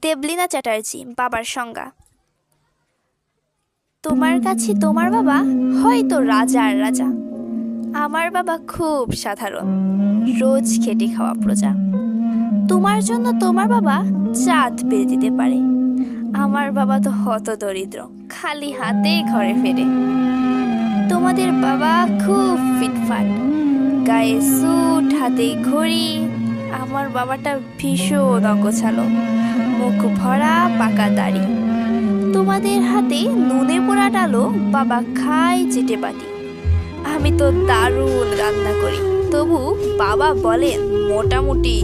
দেবলীনা চ্যাটার্জি, বাবার সংজ্ঞা। তোমার কাছে তোমার বাবা? হয়তো রাজার রাজা। আমার বাবা খুব সাধারণ, রোজ খেটে খাওয়া প্রজা। তোমার জন্য তোমার বাবা চাঁদ পেরে দিতে পারে। আমার বাবা তো হত দরিদ্র খালি হাতে ঘরে ফেরে। তোমাদের বাবা খুব ফিটফাট গায়ে স্যুট হাতে ঘড়ি। আমার বাবাটা ভীষণ অগোছালো। মুখ ভরা পাকা দাড়ি। তোমাদের হাতে নুনে পোড়া ডালো বাবা খায় চেটে বাটি আমি তো দারুণ রান্না করি, তবু বাবা বলেন মোটামুটি।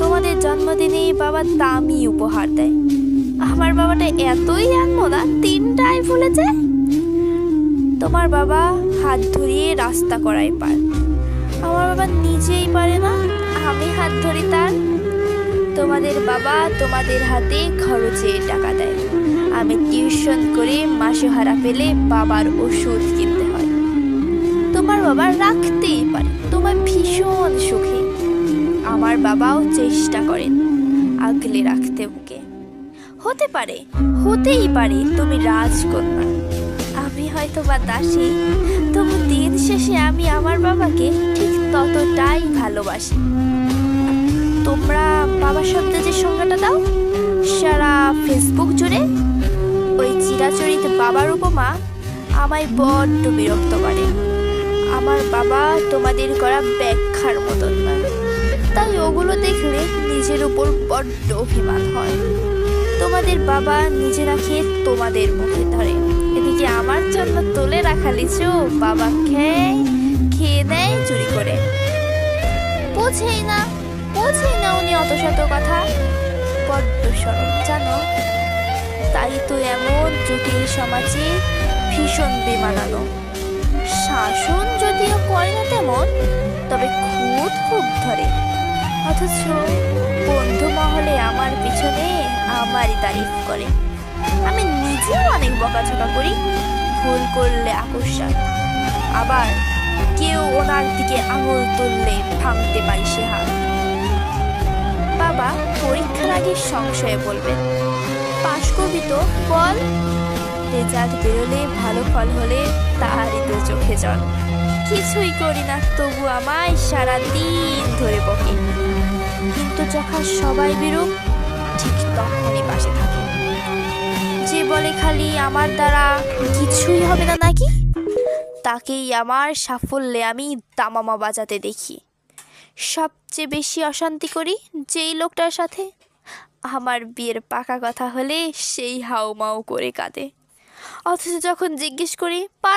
তোমাদের জন্মদিনে বাবা দামি উপহার দেয়। আমার বাবাটা এতই আনমোনা তিনটায় ভুলে যায় তোমার বাবা হাত ধরিয়ে রাস্তা করাই পার। আমার বাবা নিজেই পারে না, আমি হাত ধরি তার তোমাদের বাবা তোমাদের হাতে খরচে টাকা দেয়। আমি টিউশন করে মাসে হারা পেলে বাবার ওষুধ কিনতে হয়। তোমার বাবা রাখতেই পারে, তোমার ভীষণ সুখী। আমার বাবাও চেষ্টা করেন আগলে রাখতে বুকে হতে পারে, হতেই পারে তুমি রাজ রাজকন্যা। আমি হয়তো বা দাসী, তবু দিন শেষে আমি আমার বাবাকে ঠিক ততটাই ভালোবাসি। তোমরা বাবা শব্দে যে সংজ্ঞাটা দাও, সারা ফেসবুক জুড়ে ওই চিরাচরিত বাবার উপমা আমায় বড্ড বিরক্ত করে। আমার বাবা তোমাদের করা ব্যাখ্যার মতন নয় তাই ওগুলো দেখলে নিজের উপর বড্ড অভিমান হয়। তোমাদের বাবা নিজেরা খেয়ে তোমাদের মুখে ধরে। এদিকে আমার জন্য তোলে রাখা লিচু বাবা খেয়ে খেয়ে দেয় চুরি করে। বোঝেই না বোঝেই না উনি অত শত কথা। বড্ড সরল, জানো? তাই তো এমন জটিল সমাজে ভীষণ বেমানানো। শাসন যদিও করে না তেমন, তবে খুব খুব ধরে। অথচ বন্ধু মহলে আমার পিছনে আমারই তারিফ করে। আমি নিজেও অনেক বকাঝকা করি, ভুল করলে আকস্মাত আবার কেউ ওনার দিকে আঙুল তুললে আগে সংশয়ে বলবেন তো বল, রেজাল্ট বেরোলে ভালো ফল হলে তারই তো চোখে জল। কিছুই করি না, তবু আমায় সারা দিন ধরে বকে। কিন্তু যখন সবাই বেরোক, ঠিক তখনই পাশে থাকে। যে বলে খালি আমার দ্বারা কিছুই হবে না নাকি? তাকেই আমার সাফল্যে আমি দামামা বাজাতে দেখি। সবচেয়ে বেশি অশান্তি করি যেই লোকটার সাথে আমার বিয়ের পাকা কথা হলে সেই হাউমাউ করে কাঁদে। অথচ যখন জিজ্ঞেস করি পার